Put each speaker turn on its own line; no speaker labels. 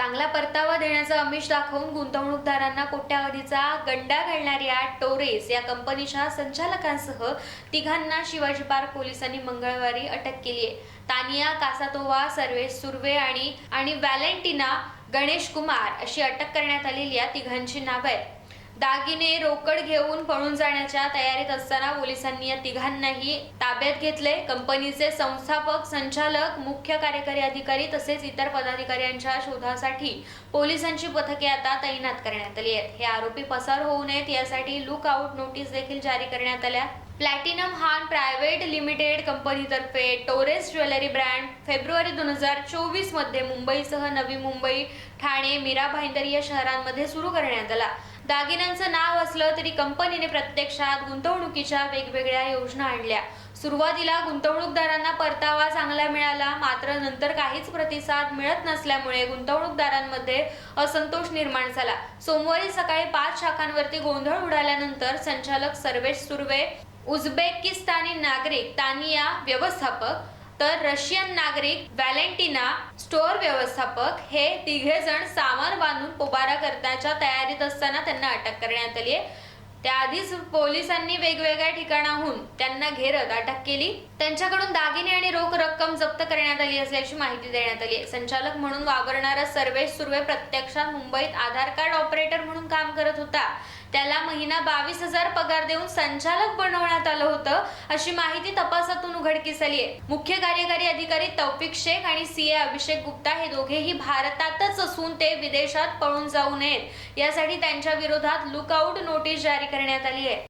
चांगला परतावा देण्याचं अमिष दाखवून गुंतवणूकदारांना कोट्यावधीचा गंडा घालणाऱ्या टोरेस या कंपनीच्या संचालकांसह तिघांना शिवाजी पार्क पोलिसांनी मंगळवारी अटक केली आहे. तानिया कासातोवा सर्वेश सुर्वे आणि आणि व्हॅलेंटिना गणेश कुमार अशी अटक करण्यात आलेली या तिघांची नावं आहेत. दागिने रोकड घेऊन पळून जाण्याच्या तयारीत असताना पोलिसांनी या तिघांनाही ताब्यात घेतले कंपनीचे संस्थापक संचालक मुख्य कार्यकारी अधिकारी तसेच इतर पदाधिकाऱ्यांच्या शोधासाठी पोलिसांची पथके आता तैनात करण्यात आली आहेत. हे आरोपी पसार होऊ नयेत यासाठी लुक आउट नोटीस देखील जारी करण्यात आल्या. प्लॅटिनम हान प्रायव्हेट लिमिटेड कंपनीतर्फे टोरेस ज्वेलरी ब्रँड फेब्रुवारी दोन हजार चोवीसमध्ये मुंबईसह नवी मुंबई ठाणे मीरा भाईंदर या शहरांमध्ये सुरू करण्यात आला. दागिन्यांचं नाव असलं तरी कंपनीने प्रत्यक्षात गुंतवणुकीच्या वेगवेगळ्या योजना आणल्या. सुरुवातीला गुंतवणूकदारांना परतावा चांगला मिळाला मात्र नंतर काहीच प्रतिसाद मिळत नसल्यामुळे गुंतवणूकदारांमध्ये असंतोष निर्माण झाला. सोमवारी सकाळी पाच शाखांवरती गोंधळ उडाल्यानंतर संचालक सर्वेश सुर्वे उझबेकिस्तानी नागरिक तानिया व्यवस्थापक तर रशियन नागरिक व्हॅलेंटिना स्टोअर व्यवस्थापक हे तिघे जण सामान बांधून पोबारा करण्याच्या तयारीत असताना त्यांना अटक करण्यात आली आहे. त्याआधीच पोलिसांनी वेगवेगळ्या ठिकाणाहून त्यांना घेरत अटक केली. त्यांच्याकडून दागिने आणि रोख रक्कम जप्त करण्यात आली असल्याची माहिती देण्यात आली आहे. संचालक म्हणून वावरणारा सर्वेश सुर्वे प्रत्यक्षात मुंबईत आधार कार्ड ऑपरेटर म्हणून काम करत होता. त्याला महिना बावीस हजार पगार देऊन संचालक बनवण्यात आलं होतं अशी माहिती तपासातून उघडकीस आली आहे. मुख्य कार्यकारी अधिकारी तौफिक शेख आणि सीए अभिषेक गुप्ता हे दोघेही भारतातच असून ते विदेशात पळून जाऊ नयेत. यासाठी त्यांच्या विरोधात लुकआउट नोटीस जारी करण्यात आली आहे.